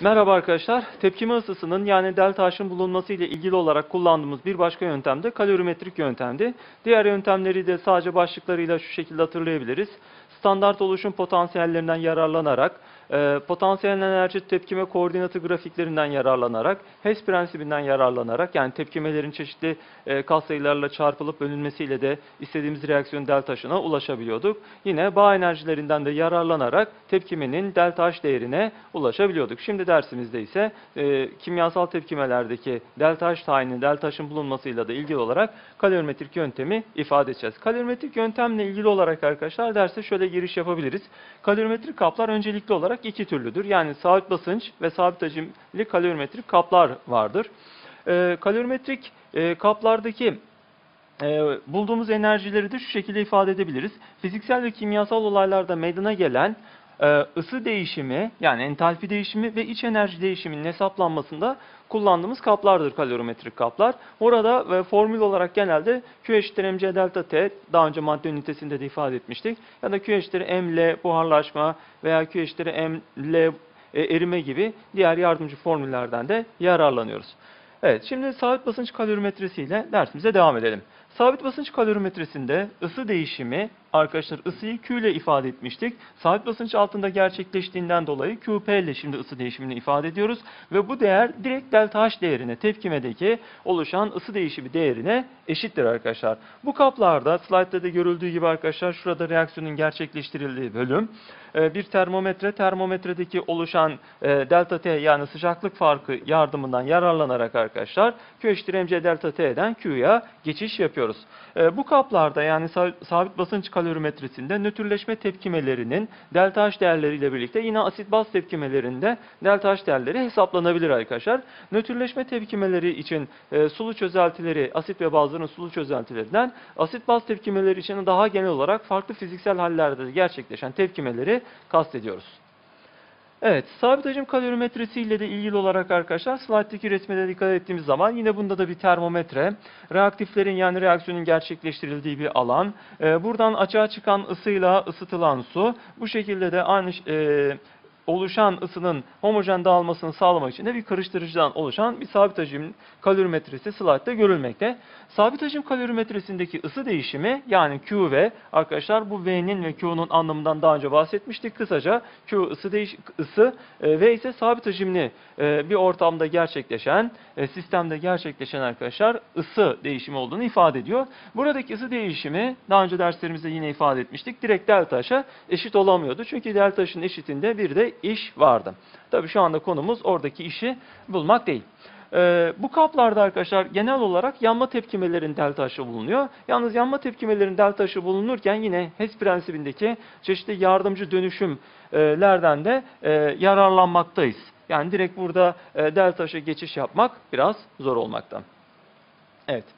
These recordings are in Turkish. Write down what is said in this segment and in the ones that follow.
Merhaba arkadaşlar. Tepkime ısısının yani delta H'ın bulunması ile ilgili olarak kullandığımız bir başka yöntem de kalorimetrik yöntemdi. Diğer yöntemleri de sadece başlıklarıyla şu şekilde hatırlayabiliriz. Standart oluşum potansiyellerinden yararlanarak, e, potansiyel enerji tepkime koordinatı grafiklerinden yararlanarak, HES prensibinden yararlanarak yani tepkimelerin çeşitli e, katsayılarla çarpılıp bölünmesiyle de istediğimiz reaksiyon delta H'ına ulaşabiliyorduk. Yine bağ enerjilerinden de yararlanarak tepkimenin delta H değerine ulaşabiliyorduk. Şimdi dersimizde ise e, kimyasal tepkimelerdeki delta H tayinin delta H'ın bulunmasıyla da ilgili olarak kalorimetrik yöntemi ifade edeceğiz. Kalorimetrik yöntemle ilgili olarak arkadaşlar derse şöyle giriş yapabiliriz. Kalorimetrik kaplar öncelikli olarak iki türlüdür. Yani sabit basınç ve sabit hacimli kalorimetrik kaplar vardır. E, kalorimetrik e, kaplardaki e, bulduğumuz enerjileri de şu şekilde ifade edebiliriz. Fiziksel ve kimyasal olaylarda meydana gelen ısı değişimi yani entalpi değişimi ve iç enerji değişiminin hesaplanmasında kullandığımız kaplardır kalorimetrik kaplar. Orada e, formül olarak genelde Q eşittir mc delta T daha önce madde ünitesinde de ifade etmiştik. Ya da Q eşittir ml buharlaşma veya Q eşittir ml e, erime gibi diğer yardımcı formüllerden de yararlanıyoruz. Evet, şimdi sabit basınç kalorimetresiyle dersimize devam edelim. Sabit basınç kalorimetresinde ısı değişimi arkadaşlar ısıyı Q ile ifade etmiştik. Sabit basınç altında gerçekleştiğinden dolayı QP ile şimdi ısı değişimini ifade ediyoruz. Ve bu değer direkt delta H değerine, tepkimedeki oluşan ısı değişimi değerine eşittir arkadaşlar. Bu kaplarda slaytta da görüldüğü gibi arkadaşlar şurada reaksiyonun gerçekleştirildiği bölüm. Ee, Bir termometre, termometredeki oluşan e, delta T yani sıcaklık farkı yardımından yararlanarak arkadaşlar Q eşittir mc delta T'den Q'ya geçiş yapıyoruz. Ee, Bu kaplarda yani sa- sabit basınç kalorimetresinde nötrleşme tepkimelerinin delta H değerleriyle birlikte yine asit baz tepkimelerinde delta H değerleri hesaplanabilir arkadaşlar. Nötrleşme tepkimeleri için e, sulu çözeltileri, asit ve bazların sulu çözeltilerinden, asit baz tepkimeleri için daha genel olarak farklı fiziksel hallerde gerçekleşen tepkimeleri kastediyoruz. Evet, sabit hacim kalorimetresi ile de ilgili olarak arkadaşlar slayttaki resme de dikkat ettiğimiz zaman yine bunda da bir termometre, reaktiflerin yani reaksiyonun gerçekleştirildiği bir alan, Ee, buradan açığa çıkan ısıyla ısıtılan su, bu şekilde de aynı e, oluşan ısının homojen dağılmasını sağlamak için de bir karıştırıcıdan oluşan bir sabit hacim kalorimetresi slaytta görülmekte. Sabit hacim kalorimetresindeki ısı değişimi yani Q ve arkadaşlar bu V'nin ve Q'nun anlamından daha önce bahsetmiştik. Kısaca Q ısı değiş ısı e, V ise sabit hacimli e, bir ortamda gerçekleşen e, sistemde gerçekleşen arkadaşlar ısı değişimi olduğunu ifade ediyor. Buradaki ısı değişimi daha önce derslerimizde yine ifade etmiştik. Direkt delta H'a eşit olamıyordu. Çünkü delta H'ın eşitinde bir de iş vardı. Tabii şu anda konumuz oradaki işi bulmak değil. Ee, bu kaplarda arkadaşlar genel olarak yanma tepkimelerin delta H'ı bulunuyor. Yalnız yanma tepkimelerin delta H'ı bulunurken yine HES prensibindeki çeşitli yardımcı dönüşümlerden de e, yararlanmaktayız. Yani direkt burada e, delta H'a geçiş yapmak biraz zor olmakta. Evet.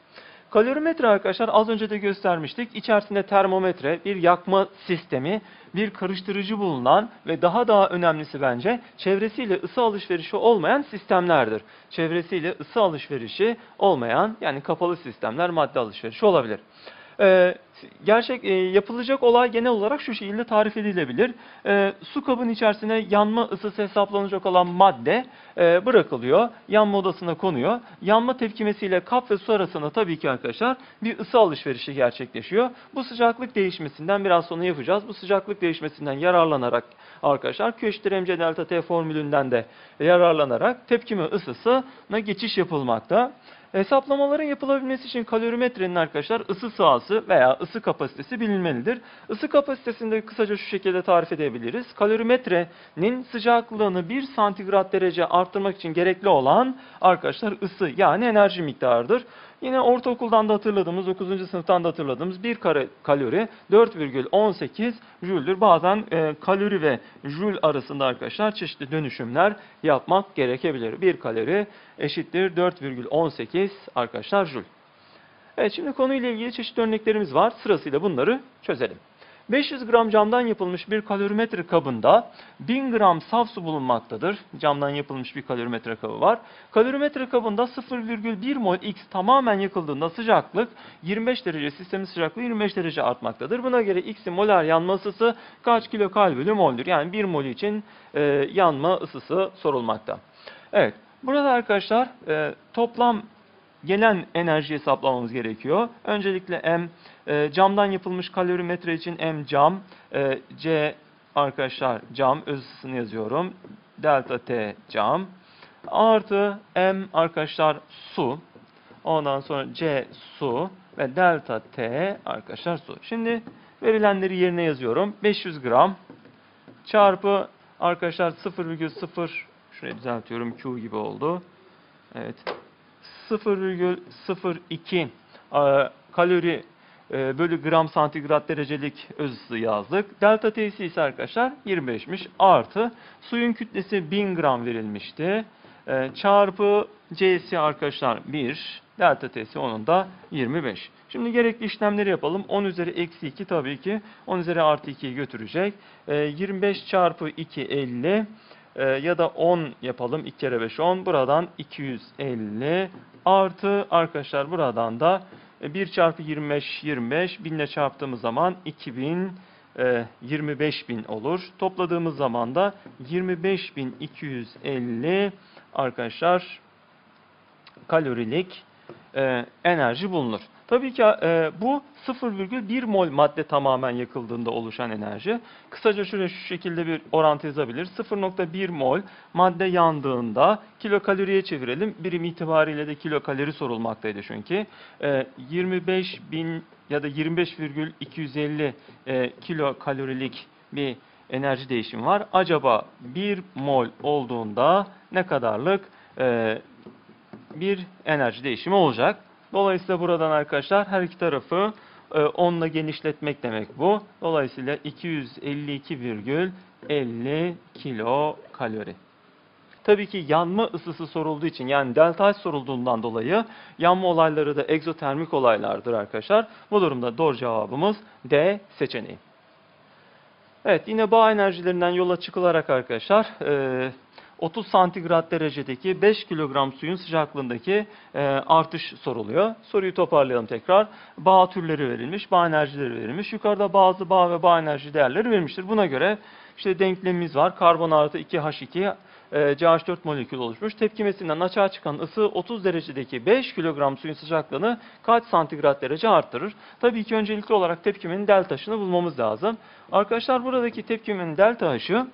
Kalorimetre arkadaşlar az önce de göstermiştik. İçerisinde termometre, bir yakma sistemi, bir karıştırıcı bulunan ve daha daha önemlisi bence çevresiyle ısı alışverişi olmayan sistemlerdir. Çevresiyle ısı alışverişi olmayan yani kapalı sistemler madde alışverişi olabilir. Ee, gerçek e, yapılacak olay genel olarak şu şekilde tarif edilebilir. Ee, su kabın içerisine yanma ısısı hesaplanacak olan madde e, bırakılıyor. Yanma odasına konuyor. Yanma tepkimesiyle kap ve su arasında tabii ki arkadaşlar bir ısı alışverişi gerçekleşiyor. Bu sıcaklık değişmesinden biraz sonra yapacağız. Bu sıcaklık değişmesinden yararlanarak arkadaşlar Q eşittir mc delta T formülünden de yararlanarak tepkime ısısına geçiş yapılmakta. Hesaplamaların yapılabilmesi için kalorimetrenin arkadaşlar ısı sahası veya ısı kapasitesi bilinmelidir. Isı kapasitesini de kısaca şu şekilde tarif edebiliriz. Kalorimetrenin sıcaklığını 1 santigrat derece arttırmak için gerekli olan arkadaşlar ısı yani enerji miktarıdır. Yine ortaokuldan da hatırladığımız, 9. sınıftan da hatırladığımız bir kare kalori 4,18 jüldür. Bazen e, kalori ve jül arasında arkadaşlar çeşitli dönüşümler yapmak gerekebilir. Bir kalori eşittir 4,18 arkadaşlar jül. Evet şimdi konuyla ilgili çeşitli örneklerimiz var. Sırasıyla bunları çözelim. 500 gram camdan yapılmış bir kalorimetre kabında 1000 gram saf su bulunmaktadır. Camdan yapılmış bir kalorimetre kabı var. Kalorimetre kabında 0,1 mol X tamamen yakıldığında sıcaklık 25 derece sistemin sıcaklığı 25 derece artmaktadır. Buna göre X'in molar yanma ısısı kaç kilokal bölü moldür? Yani 1 mol için e, yanma ısısı sorulmakta. Evet. Burada arkadaşlar e, toplam gelen enerji hesaplamamız gerekiyor. Öncelikle M e, camdan yapılmış kalorimetre için M cam, e, C arkadaşlar cam öz ısısını yazıyorum. Delta T cam artı M arkadaşlar su. Ondan sonra C su ve delta T arkadaşlar su. Şimdi verilenleri yerine yazıyorum. 500 gram çarpı arkadaşlar 0,0 şurayı düzeltiyorum Q gibi oldu. Evet. 0,02 e, kalori e, bölü gram santigrat derecelik öz ısı yazdık. Delta T'si ise arkadaşlar 25'miş. Artı suyun kütlesi 1000 gram verilmişti. E, Çarpı C'si arkadaşlar 1. Delta T'si onun da 25. Şimdi gerekli işlemleri yapalım. 10 üzeri eksi 2 tabii ki 10 üzeri artı 2'yi götürecek. E, 25 çarpı 2 50 e, ya da 10 yapalım. 2 kere 5 10. Buradan 250 artı arkadaşlar buradan da e, 1 çarpı 25 25 1000 ile çarptığımız zaman 2000 e, 25.000 olur. Topladığımız zaman da 25.250 arkadaşlar kalorilik e, enerji bulunur. Tabii ki e, bu 0,1 mol madde tamamen yakıldığında oluşan enerji. Kısaca şöyle şu şekilde bir orantı yazabilir. 0,1 mol madde yandığında kilokaloriye çevirelim. Birim itibariyle de kilokalori sorulmaktaydı çünkü. E, 25 bin ya da 25,250 e, kilokalorilik bir enerji değişimi var. Acaba 1 mol olduğunda ne kadarlık e, bir enerji değişimi olacak? Dolayısıyla buradan arkadaşlar her iki tarafı e, 10 ile genişletmek demek bu. Dolayısıyla 252,50 kilo kalori. Tabii ki yanma ısısı sorulduğu için yani delta H sorulduğundan dolayı yanma olayları da egzotermik olaylardır arkadaşlar. Bu durumda doğru cevabımız D seçeneği. Evet yine bağ enerjilerinden yola çıkılarak arkadaşlar e, 30 santigrat derecedeki 5 kilogram suyun sıcaklığındaki e, artış soruluyor. Soruyu toparlayalım tekrar. Bağ türleri verilmiş, bağ enerjileri verilmiş. Yukarıda bazı bağ ve bağ enerji değerleri verilmiştir. Buna göre işte denklemimiz var. Karbon artı 2H2 e, CH4 molekül oluşmuş. Tepkimesinden açığa çıkan ısı 30 derecedeki 5 kilogram suyun sıcaklığını kaç santigrat derece arttırır? Tabii ki öncelikli olarak tepkimenin deltaşını bulmamız lazım. Arkadaşlar buradaki tepkimenin deltaşı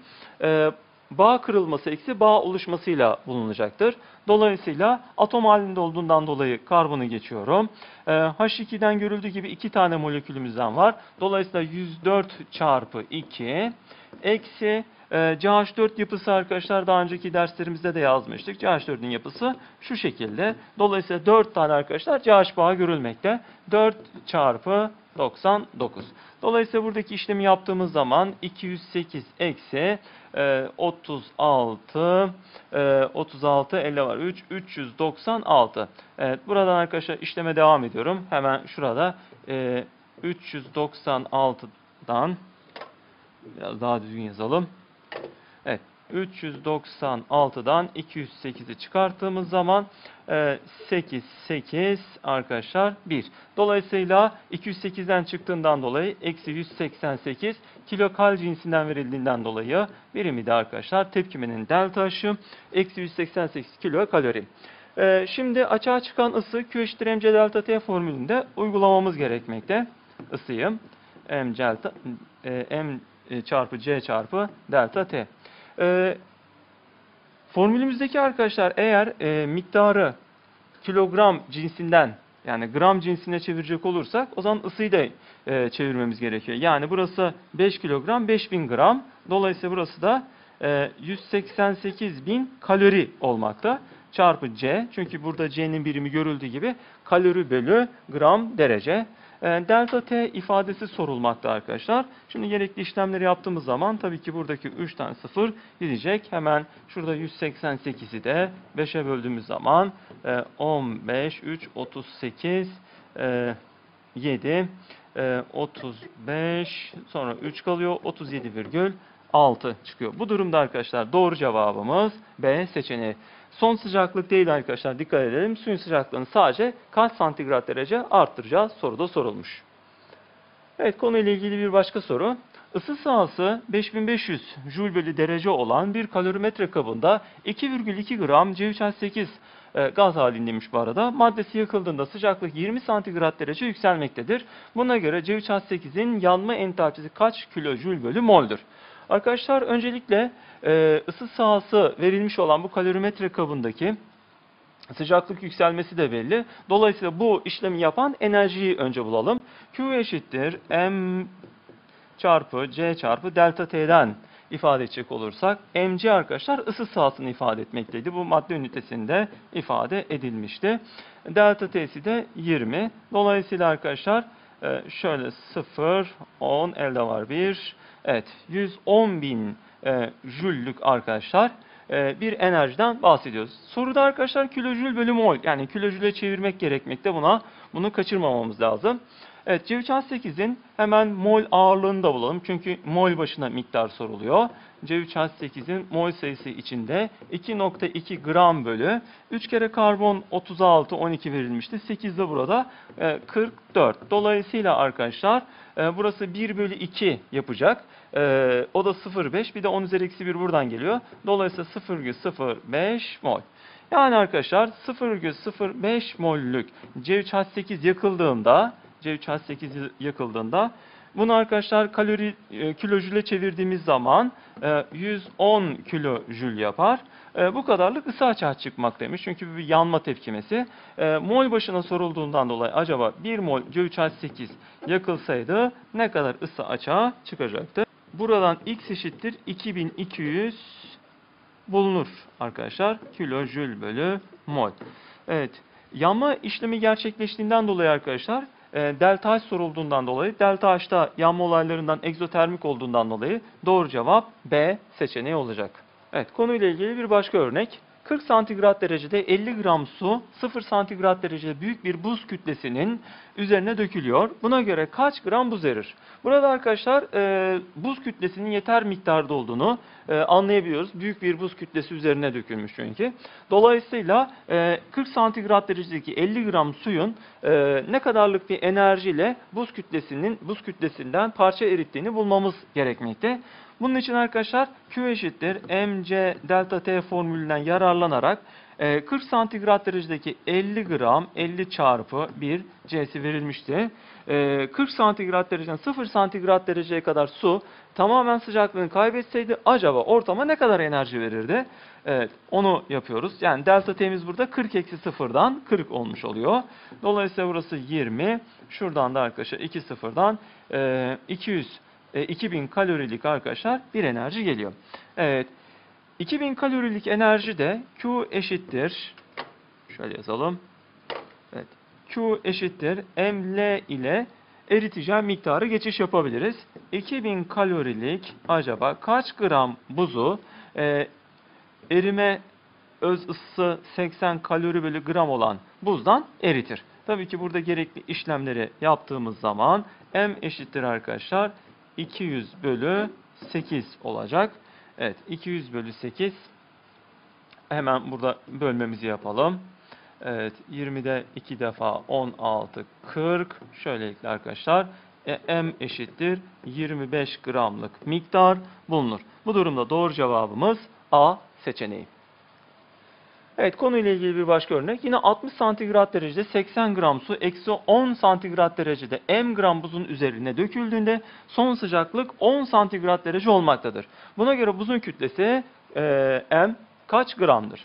e, bağ kırılması eksi bağ oluşmasıyla bulunacaktır. Dolayısıyla atom halinde olduğundan dolayı karbonu geçiyorum. Ee, H2'den görüldüğü gibi iki tane molekülümüzden var. Dolayısıyla 104 çarpı 2 eksi e, CH4 yapısı arkadaşlar daha önceki derslerimizde de yazmıştık. CH4'ün yapısı şu şekilde. Dolayısıyla 4 tane arkadaşlar CH bağı görülmekte. 4 çarpı 99. Dolayısıyla buradaki işlemi yaptığımız zaman 208 eksi e, 36 e, 36 50 var 3 396. Evet buradan arkadaşlar işleme devam ediyorum. Hemen şurada e, 396'dan biraz daha düzgün yazalım. Evet 396'dan 208'i çıkarttığımız zaman e, 8, 8 arkadaşlar 1. Dolayısıyla 208'den çıktığından dolayı eksi 188 kilokal cinsinden verildiğinden dolayı birimi arkadaşlar tepkimenin delta H'ı eksi 188 kilokalori. E, şimdi açığa çıkan ısı Q eşittir mc delta T formülünde uygulamamız gerekmekte. Isıyı m, delta, e, m çarpı c çarpı delta T. E, formülümüzdeki arkadaşlar eğer e, miktarı kilogram cinsinden yani gram cinsine çevirecek olursak o zaman ısıyı da e, çevirmemiz gerekiyor. Yani burası 5 kilogram 5000 gram. Dolayısıyla burası da e, 188 bin kalori olmakta. Çarpı C. Çünkü burada C'nin birimi görüldüğü gibi kalori bölü gram derece. E, delta T ifadesi sorulmakta arkadaşlar. Şimdi gerekli işlemleri yaptığımız zaman tabii ki buradaki 3 tane 0 gidecek. Hemen şurada 188'i de 5'e böldüğümüz zaman e, 15, 3, 38, e, 7, e, 35 sonra 3 kalıyor 37,6 çıkıyor. Bu durumda arkadaşlar doğru cevabımız B seçeneği. Son sıcaklık değil arkadaşlar dikkat edelim. Suyun sıcaklığını sadece kaç santigrat derece arttıracağız soruda sorulmuş. Evet konuyla ilgili bir başka soru. Isı sahası 5500 Joule bölü derece olan bir kalorimetre kabında 2,2 gram C3H8 e, gaz halindeymiş bu arada. Maddesi yakıldığında sıcaklık 20 santigrat derece yükselmektedir. Buna göre C3H8'in yanma entalpisi kaç kilojoule bölü mol'dur? Arkadaşlar öncelikle e, ısı sahası verilmiş olan bu kalorimetre kabındaki Sıcaklık yükselmesi de belli. Dolayısıyla bu işlemi yapan enerjiyi önce bulalım. Q eşittir M çarpı C çarpı delta T'den ifade edecek olursak mc arkadaşlar ısı sahasını ifade etmekteydi. Bu madde ünitesinde ifade edilmişti. Delta T'si de 20. Dolayısıyla arkadaşlar e, şöyle 0, 10 elde var 1. Evet 110 bin e, jüllük arkadaşlar e, bir enerjiden bahsediyoruz. Soruda arkadaşlar kilojül bölü mol yani kilojüle çevirmek gerekmekte buna. Bunu kaçırmamamız lazım. Evet C3H8'in hemen mol ağırlığını da bulalım. Çünkü mol başına miktar soruluyor. C3H8'in mol sayısı içinde 2.2 gram bölü 3 kere karbon 36 12 verilmişti. 8 de burada e, 44. Dolayısıyla arkadaşlar e, burası 1 bölü 2 yapacak. E, o da 0.5 bir de 10 üzeri eksi 1 buradan geliyor. Dolayısıyla 0,05 mol. Yani arkadaşlar 0,05 mollük C3H8 yakıldığında C3H8 yakıldığında bunu arkadaşlar kalori e, kilojüle çevirdiğimiz zaman e, 110 kilojül yapar. E, bu kadarlık ısı açığa çıkmak demiş. Çünkü bir yanma tepkimesi. E, mol başına sorulduğundan dolayı acaba 1 mol C3H8 yakılsaydı ne kadar ısı açığa çıkacaktı? Buradan X eşittir 2200 bulunur arkadaşlar. Kilojül bölü mol. Evet. Yanma işlemi gerçekleştiğinden dolayı arkadaşlar delta H sorulduğundan dolayı delta H'ta yanma olaylarından egzotermik olduğundan dolayı doğru cevap B seçeneği olacak. Evet konuyla ilgili bir başka örnek. 40 santigrat derecede 50 gram su 0 santigrat derecede büyük bir buz kütlesinin üzerine dökülüyor. Buna göre kaç gram buz erir? Burada arkadaşlar e, buz kütlesinin yeter miktarda olduğunu e, anlayabiliyoruz. Büyük bir buz kütlesi üzerine dökülmüş çünkü. Dolayısıyla e, 40 santigrat derecedeki 50 gram suyun e, ne kadarlık bir enerjiyle buz kütlesinin buz kütlesinden parça erittiğini bulmamız gerekmekte. Bunun için arkadaşlar Q eşittir mc delta T formülünden yararlanarak 40 e, santigrat derecedeki 50 gram 50 çarpı 1 C'si verilmişti. 40 e, santigrat dereceden 0 santigrat dereceye kadar su tamamen sıcaklığını kaybetseydi acaba ortama ne kadar enerji verirdi? Evet onu yapıyoruz. Yani delta T'miz burada 40 eksi 0'dan 40 olmuş oluyor. Dolayısıyla burası 20. Şuradan da arkadaşlar 2 sıfırdan 200 2000 kalorilik arkadaşlar bir enerji geliyor. Evet. 2000 kalorilik enerji de Q eşittir. Şöyle yazalım. Evet. Q eşittir ml ile eriteceğim miktarı geçiş yapabiliriz. 2000 kalorilik acaba kaç gram buzu e, erime öz ısısı 80 kalori bölü gram olan buzdan eritir. Tabii ki burada gerekli işlemleri yaptığımız zaman m eşittir arkadaşlar 200 bölü 8 olacak. Evet 200 bölü 8 hemen burada bölmemizi yapalım. Evet 20'de 2 defa 16 40 şöylelikle arkadaşlar e, m eşittir 25 gramlık miktar bulunur. Bu durumda doğru cevabımız A seçeneği. Evet konuyla ilgili bir başka örnek. Yine 60 santigrat derecede 80 gram su eksi 10 santigrat derecede m gram buzun üzerine döküldüğünde son sıcaklık 10 santigrat derece olmaktadır. Buna göre buzun kütlesi e, m kaç gramdır?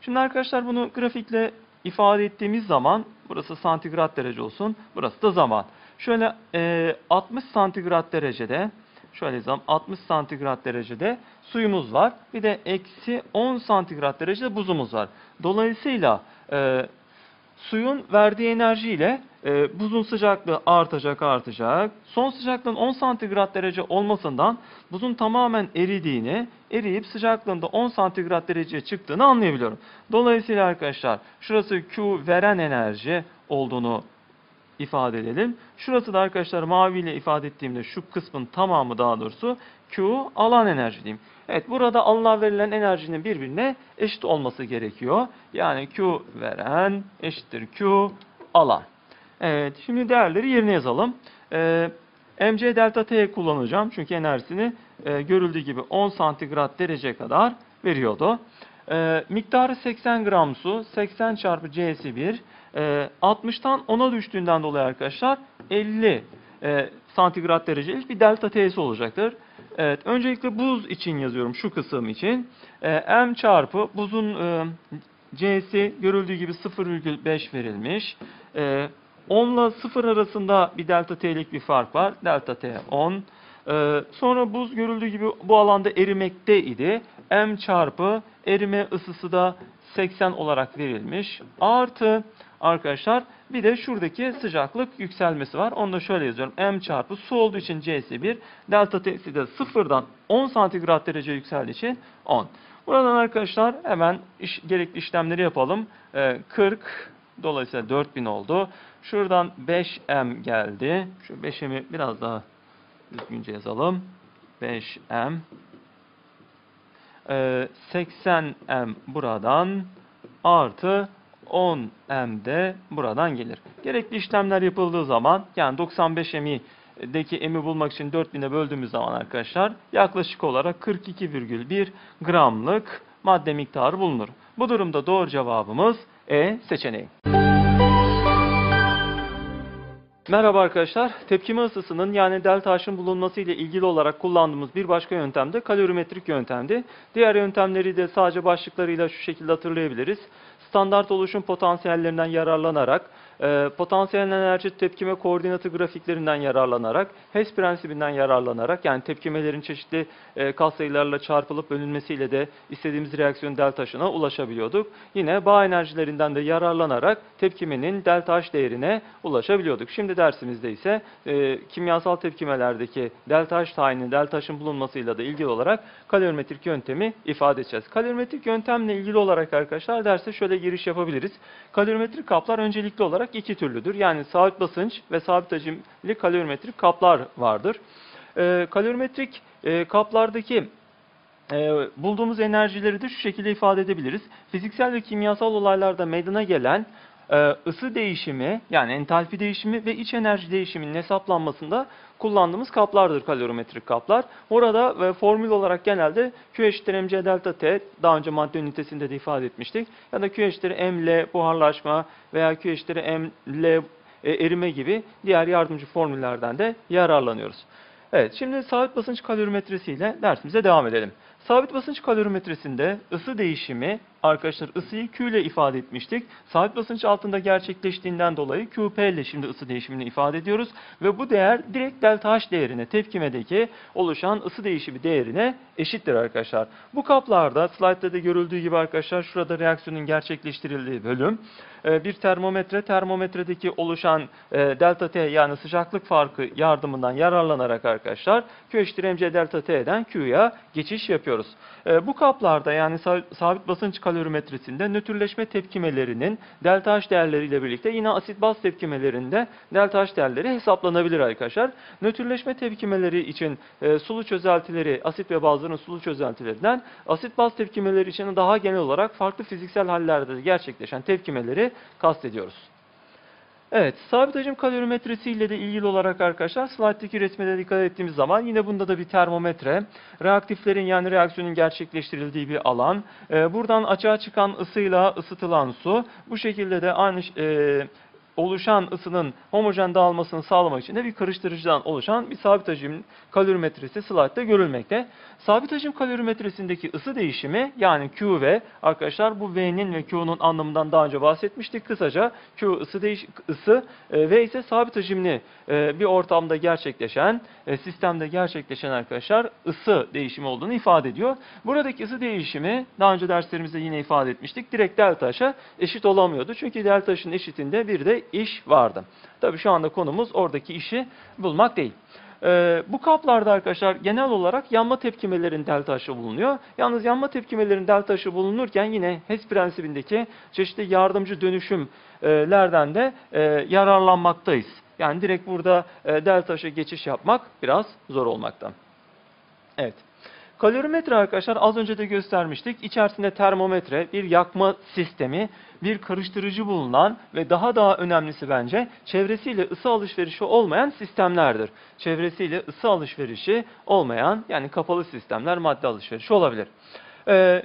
Şimdi arkadaşlar bunu grafikle ifade ettiğimiz zaman burası santigrat derece olsun burası da zaman. Şöyle e, 60 santigrat derecede şöyle yazalım 60 santigrat derecede suyumuz var. Bir de eksi 10 santigrat derecede buzumuz var. Dolayısıyla e, suyun verdiği enerjiyle e, buzun sıcaklığı artacak artacak. Son sıcaklığın 10 santigrat derece olmasından buzun tamamen eridiğini, eriyip sıcaklığında 10 santigrat dereceye çıktığını anlayabiliyorum. Dolayısıyla arkadaşlar şurası Q veren enerji olduğunu ifade edelim. Şurası da arkadaşlar maviyle ifade ettiğimde şu kısmın tamamı daha doğrusu Q alan enerji diyeyim. Evet burada alınan verilen enerjinin birbirine eşit olması gerekiyor. Yani Q veren eşittir Q alan. Evet şimdi değerleri yerine yazalım. Ee, MC delta T kullanacağım çünkü enerjisini e, görüldüğü gibi 10 santigrat derece kadar veriyordu. Ee, miktarı 80 gram su, 80 çarpı C'si 1. Ee, 60'tan 10'a düştüğünden dolayı arkadaşlar 50 e, santigrat derecelik bir delta T'si olacaktır. Evet, öncelikle buz için yazıyorum şu kısım için. Ee, M çarpı buzun e, C'si görüldüğü gibi 0,5 verilmiş. Ee, 10 ile 0 arasında bir delta T'lik bir fark var. Delta T 10. Ee, sonra buz görüldüğü gibi bu alanda erimekte idi. M çarpı erime ısısı da 80 olarak verilmiş. Artı arkadaşlar bir de şuradaki sıcaklık yükselmesi var. Onu da şöyle yazıyorum. M çarpı su olduğu için C'si 1. Delta T'si de 0'dan 10 santigrat derece yükseldiği için 10. Buradan arkadaşlar hemen iş, gerekli işlemleri yapalım. Ee, 40 dolayısıyla 4000 oldu. Şuradan 5M geldi. Şu 5M'i biraz daha düzgünce yazalım. 5M. Ee, 80M buradan artı 10M de buradan gelir. Gerekli işlemler yapıldığı zaman yani 95M'i deki emi bulmak için 4000'e böldüğümüz zaman arkadaşlar yaklaşık olarak 42,1 gramlık madde miktarı bulunur. Bu durumda doğru cevabımız E seçeneği. Merhaba arkadaşlar. Tepkime ısısının yani delta H'ın bulunması ile ilgili olarak kullandığımız bir başka yöntem de kalorimetrik yöntemdi. Diğer yöntemleri de sadece başlıklarıyla şu şekilde hatırlayabiliriz. Standart oluşum potansiyellerinden yararlanarak, e, potansiyel enerji tepkime koordinatı grafiklerinden yararlanarak, HES prensibinden yararlanarak yani tepkimelerin çeşitli e, katsayılarla çarpılıp bölünmesiyle de istediğimiz reaksiyon delta H'ına ulaşabiliyorduk. Yine bağ enerjilerinden de yararlanarak tepkimenin delta H değerine ulaşabiliyorduk. Şimdi dersimizde ise e, kimyasal tepkimelerdeki delta H tayinin delta H'ın bulunmasıyla da ilgili olarak kalorimetrik yöntemi ifade edeceğiz. Kalorimetrik yöntemle ilgili olarak arkadaşlar derse şöyle giriş yapabiliriz. Kalorimetrik kaplar öncelikli olarak iki türlüdür. Yani sabit basınç ve sabit hacimli kalorimetrik kaplar vardır. E, kalorimetrik e, kaplardaki e, bulduğumuz enerjileri de şu şekilde ifade edebiliriz. Fiziksel ve kimyasal olaylarda meydana gelen ısı değişimi yani entalpi değişimi ve iç enerji değişiminin hesaplanmasında kullandığımız kaplardır kalorimetrik kaplar. Orada e, formül olarak genelde Q eşittir mc delta T daha önce madde ünitesinde de ifade etmiştik. Ya da Q eşittir ml buharlaşma veya Q eşittir ml e, erime gibi diğer yardımcı formüllerden de yararlanıyoruz. Evet şimdi sabit basınç kalorimetresi ile dersimize devam edelim. Sabit basınç kalorimetresinde ısı değişimi arkadaşlar ısıyı Q ile ifade etmiştik. Sabit basınç altında gerçekleştiğinden dolayı QP ile şimdi ısı değişimini ifade ediyoruz. Ve bu değer direkt delta H değerine tepkimedeki oluşan ısı değişimi değerine eşittir arkadaşlar. Bu kaplarda slaytta da görüldüğü gibi arkadaşlar şurada reaksiyonun gerçekleştirildiği bölüm. Ee, Bir termometre, termometredeki oluşan e, delta T yani sıcaklık farkı yardımından yararlanarak arkadaşlar Q eşittir mc delta T'den Q'ya geçiş yapıyoruz. Ee, Bu kaplarda yani sa- sabit basınç kalorimetresinde nötrleşme tepkimelerinin delta H değerleriyle birlikte yine asit baz tepkimelerinde delta H değerleri hesaplanabilir arkadaşlar. Nötrleşme tepkimeleri için e, sulu çözeltileri, asit ve bazların sulu çözeltilerinden, asit baz tepkimeleri için daha genel olarak farklı fiziksel hallerde gerçekleşen tepkimeleri kastediyoruz. Evet, sabit hacim kalorimetresi ile de ilgili olarak arkadaşlar slayttaki resme de dikkat ettiğimiz zaman yine bunda da bir termometre, reaktiflerin yani reaksiyonun gerçekleştirildiği bir alan, Ee, buradan açığa çıkan ısıyla ısıtılan su, bu şekilde de aynı e, oluşan ısının homojen dağılmasını sağlamak için de bir karıştırıcıdan oluşan bir sabit hacim kalorimetresi slaytta görülmekte. Sabit hacim kalorimetresindeki ısı değişimi yani Q ve arkadaşlar bu V'nin ve Q'nun anlamından daha önce bahsetmiştik. Kısaca Q ısı değiş ısı e, V ise sabit hacimli e, bir ortamda gerçekleşen e, sistemde gerçekleşen arkadaşlar ısı değişimi olduğunu ifade ediyor. Buradaki ısı değişimi daha önce derslerimizde yine ifade etmiştik. Direkt delta H'a eşit olamıyordu. Çünkü delta H'ın eşitinde bir de iş vardı. Tabii şu anda konumuz oradaki işi bulmak değil. Ee, bu kaplarda arkadaşlar genel olarak yanma tepkimelerin delta H'ı bulunuyor. Yalnız yanma tepkimelerin delta H'ı bulunurken yine HES prensibindeki çeşitli yardımcı dönüşümlerden de e, yararlanmaktayız. Yani direkt burada e, delta H'e geçiş yapmak biraz zor olmakta. Evet. Kalorimetre arkadaşlar az önce de göstermiştik. İçerisinde termometre, bir yakma sistemi, bir karıştırıcı bulunan ve daha daha önemlisi bence çevresiyle ısı alışverişi olmayan sistemlerdir. Çevresiyle ısı alışverişi olmayan yani kapalı sistemler madde alışverişi olabilir. Ee,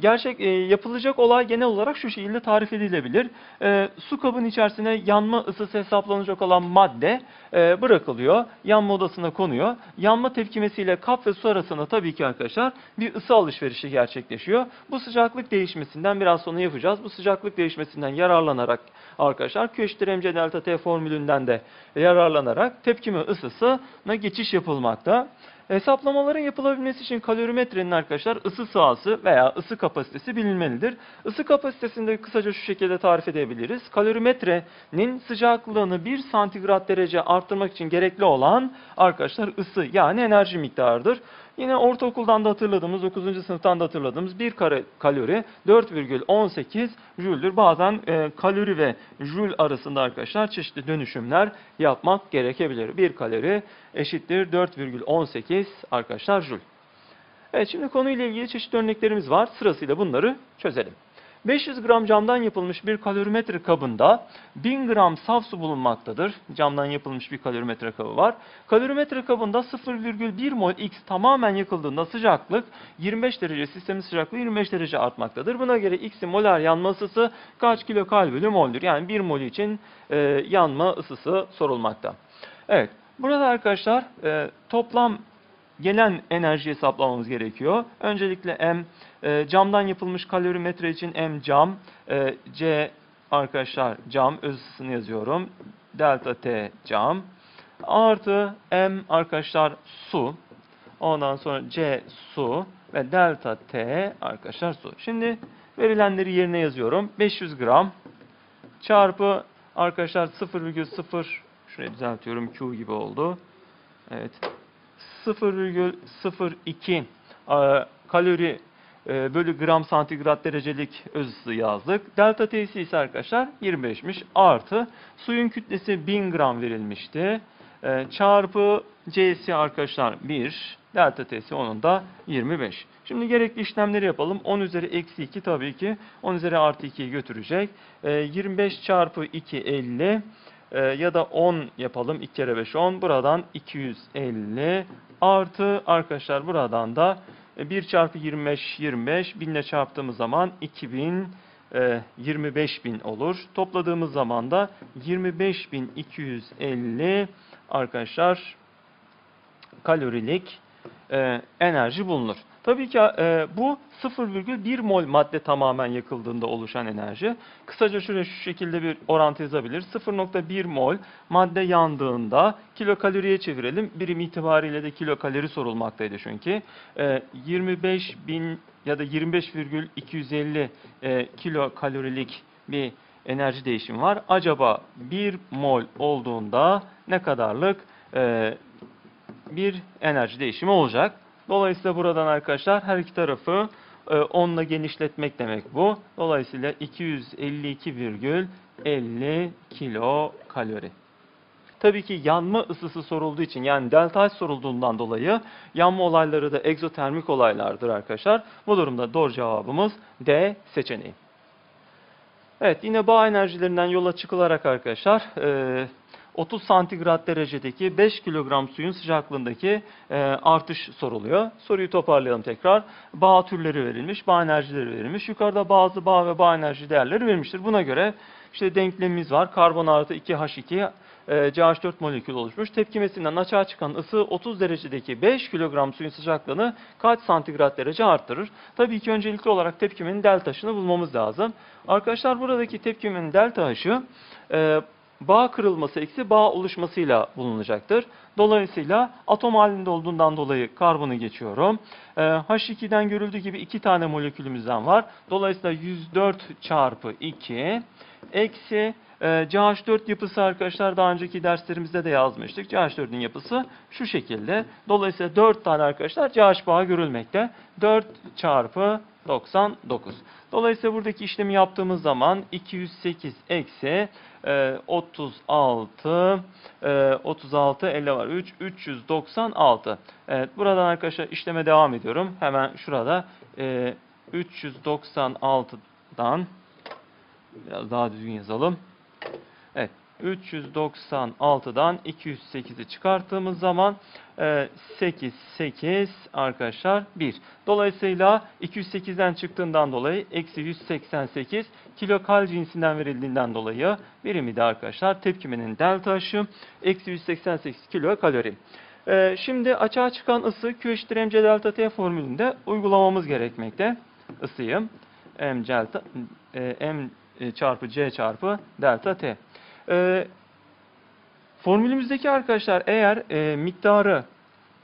gerçek e, yapılacak olay genel olarak şu şekilde tarif edilebilir. Ee, su kabın içerisine yanma ısısı hesaplanacak olan madde e, bırakılıyor. Yanma odasına konuyor. Yanma tepkimesiyle kap ve su arasında tabii ki arkadaşlar bir ısı alışverişi gerçekleşiyor. Bu sıcaklık değişmesinden biraz sonra yapacağız. Bu sıcaklık değişmesinden yararlanarak arkadaşlar Q eşittir mc delta T formülünden de yararlanarak tepkime ısısına geçiş yapılmakta. Hesaplamaların yapılabilmesi için kalorimetrenin arkadaşlar ısı sahası veya ısı kapasitesi bilinmelidir. Isı kapasitesini de kısaca şu şekilde tarif edebiliriz. Kalorimetrenin sıcaklığını 1 santigrat derece arttırmak için gerekli olan arkadaşlar ısı yani enerji miktarıdır. Yine ortaokuldan da hatırladığımız, 9. sınıftan da hatırladığımız 1 kare kalori 4,18 jüldür. Bazen e, kalori ve jül arasında arkadaşlar çeşitli dönüşümler yapmak gerekebilir. 1 kalori eşittir 4,18 arkadaşlar jül. Evet şimdi konuyla ilgili çeşitli örneklerimiz var. Sırasıyla bunları çözelim. 500 gram camdan yapılmış bir kalorimetre kabında 1000 gram saf su bulunmaktadır. Camdan yapılmış bir kalorimetre kabı var. Kalorimetre kabında 0,1 mol X tamamen yakıldığında sıcaklık 25 derece, sistemin sıcaklığı 25 derece artmaktadır. Buna göre X'in molar yanma ısısı kaç kilokal bölü moldür? Yani 1 mol için e, yanma ısısı sorulmakta. Evet, burada arkadaşlar e, toplam gelen enerji hesaplamamız gerekiyor. Öncelikle M e, camdan yapılmış kalorimetre için M cam, e, C arkadaşlar cam öz ısısını yazıyorum. Delta T cam artı M arkadaşlar su. Ondan sonra C su ve delta T arkadaşlar su. Şimdi verilenleri yerine yazıyorum. 500 gram çarpı arkadaşlar 0,0 şurayı düzeltiyorum Q gibi oldu. Evet 0,02 e, kalori e, bölü gram santigrat derecelik öz ısı yazdık. Delta T'si ise arkadaşlar 25'miş. Artı suyun kütlesi 1000 gram verilmişti. E, çarpı C'si arkadaşlar 1. Delta T'si onun da 25. Şimdi gerekli işlemleri yapalım. 10 üzeri eksi 2 tabii ki 10 üzeri artı 2'yi götürecek. 25 çarpı 2 50 ya da 10 yapalım. 2 kere 5 10. Buradan 250 Artı arkadaşlar buradan da 1 e, çarpı 25 25 1000 ile çarptığımız zaman 2000 25 e, bin olur. Topladığımız zaman da 25.250 arkadaşlar kalorilik e, enerji bulunur. Tabii ki e, bu 0,1 mol madde tamamen yakıldığında oluşan enerji. Kısaca şöyle şu şekilde bir orantı yazabilir. 0,1 mol madde yandığında kilokaloriye çevirelim. Birim itibariyle de kilokalori sorulmaktaydı çünkü. E, 25 bin ya da 25,250 e, kilokalorilik bir enerji değişimi var. Acaba 1 mol olduğunda ne kadarlık e, bir enerji değişimi olacak? Dolayısıyla buradan arkadaşlar her iki tarafı 10 ile genişletmek demek bu. Dolayısıyla 252,50 kilo kalori. Tabii ki yanma ısısı sorulduğu için yani delta H sorulduğundan dolayı yanma olayları da egzotermik olaylardır arkadaşlar. Bu durumda doğru cevabımız D seçeneği. Evet yine bağ enerjilerinden yola çıkılarak arkadaşlar 30 santigrat derecedeki 5 kilogram suyun sıcaklığındaki e, artış soruluyor. Soruyu toparlayalım tekrar. Bağ türleri verilmiş, bağ enerjileri verilmiş. Yukarıda bazı bağ ve bağ enerji değerleri verilmiştir. Buna göre işte denklemimiz var. Karbon artı 2H2 e, CH4 molekül oluşmuş. Tepkimesinden açığa çıkan ısı 30 derecedeki 5 kilogram suyun sıcaklığını kaç santigrat derece arttırır? Tabii ki öncelikli olarak tepkimenin deltaşını bulmamız lazım. Arkadaşlar buradaki tepkimenin deltaşı e, bağ kırılması eksi bağ oluşmasıyla bulunacaktır. Dolayısıyla atom halinde olduğundan dolayı karbonu geçiyorum. Ee, H2'den görüldüğü gibi iki tane molekülümüzden var. Dolayısıyla 104 çarpı 2 eksi Ee, CH4 yapısı arkadaşlar daha önceki derslerimizde de yazmıştık. CH4'ün yapısı şu şekilde. Dolayısıyla 4 tane arkadaşlar CH bağı görülmekte. 4 çarpı 99. Dolayısıyla buradaki işlemi yaptığımız zaman 208 eksi e, 36 e, 36 50 var 3 396. Evet buradan arkadaşlar işleme devam ediyorum. Hemen şurada e, 396'dan biraz daha düzgün yazalım. Evet 396'dan 208'i çıkarttığımız zaman e, 8 8 arkadaşlar 1. Dolayısıyla 208'den çıktığından dolayı eksi 188 kilokal cinsinden verildiğinden dolayı birimi de arkadaşlar tepkimenin delta H'ı eksi 188 kilokalori. E, şimdi açığa çıkan ısı Q eşittir mc delta T formülünde uygulamamız gerekmekte. Isıyı m, delta, e, m çarpı c çarpı delta T. E, formülümüzdeki arkadaşlar eğer e, miktarı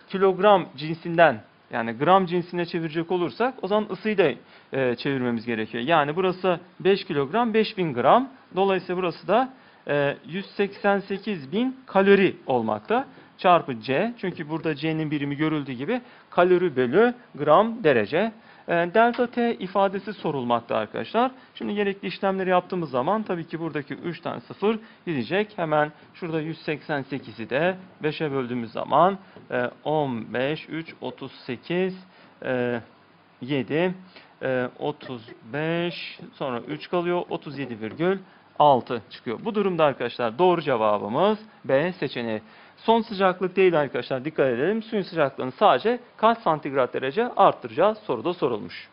kilogram cinsinden yani gram cinsine çevirecek olursak o zaman ısıyı da e, çevirmemiz gerekiyor. Yani burası 5 kilogram 5000 gram. Dolayısıyla burası da e, 188 bin kalori olmakta. Çarpı C. Çünkü burada C'nin birimi görüldüğü gibi kalori bölü gram derece. E, delta T ifadesi sorulmakta arkadaşlar. Şimdi gerekli işlemleri yaptığımız zaman tabii ki buradaki 3 tane sıfır gidecek. Hemen şurada 188'i de 5'e böldüğümüz zaman e, 15, 3, 38, e, 7, e, 35, sonra 3 kalıyor 37,6 çıkıyor. Bu durumda arkadaşlar doğru cevabımız B seçeneği. Son sıcaklık değil arkadaşlar dikkat edelim. Suyun sıcaklığını sadece kaç santigrat derece arttıracağız soruda sorulmuş.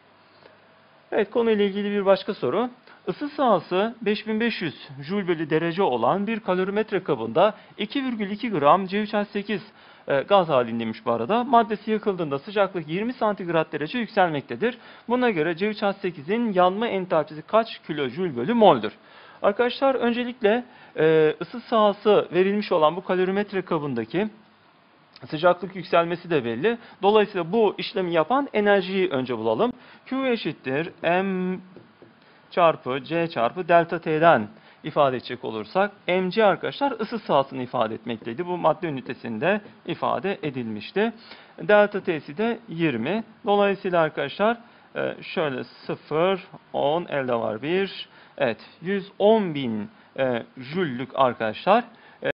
Evet konuyla ilgili bir başka soru. Isı sahası 5500 Joule bölü derece olan bir kalorimetre kabında 2,2 gram C3H8 e, gaz halindeymiş bu arada. Maddesi yakıldığında sıcaklık 20 santigrat derece yükselmektedir. Buna göre C3H8'in yanma entalpisi kaç kilojoule bölü mol'dür? Arkadaşlar öncelikle e, ısı sahası verilmiş olan bu kalorimetre kabındaki sıcaklık yükselmesi de belli. Dolayısıyla bu işlemi yapan enerjiyi önce bulalım. Q eşittir M çarpı C çarpı delta T'den ifade edecek olursak mc arkadaşlar ısı sahasını ifade etmekteydi. Bu madde ünitesinde ifade edilmişti. Delta T'si de 20. Dolayısıyla arkadaşlar e, şöyle 0, 10, elde var 1. Evet 110 bin e, jüllük arkadaşlar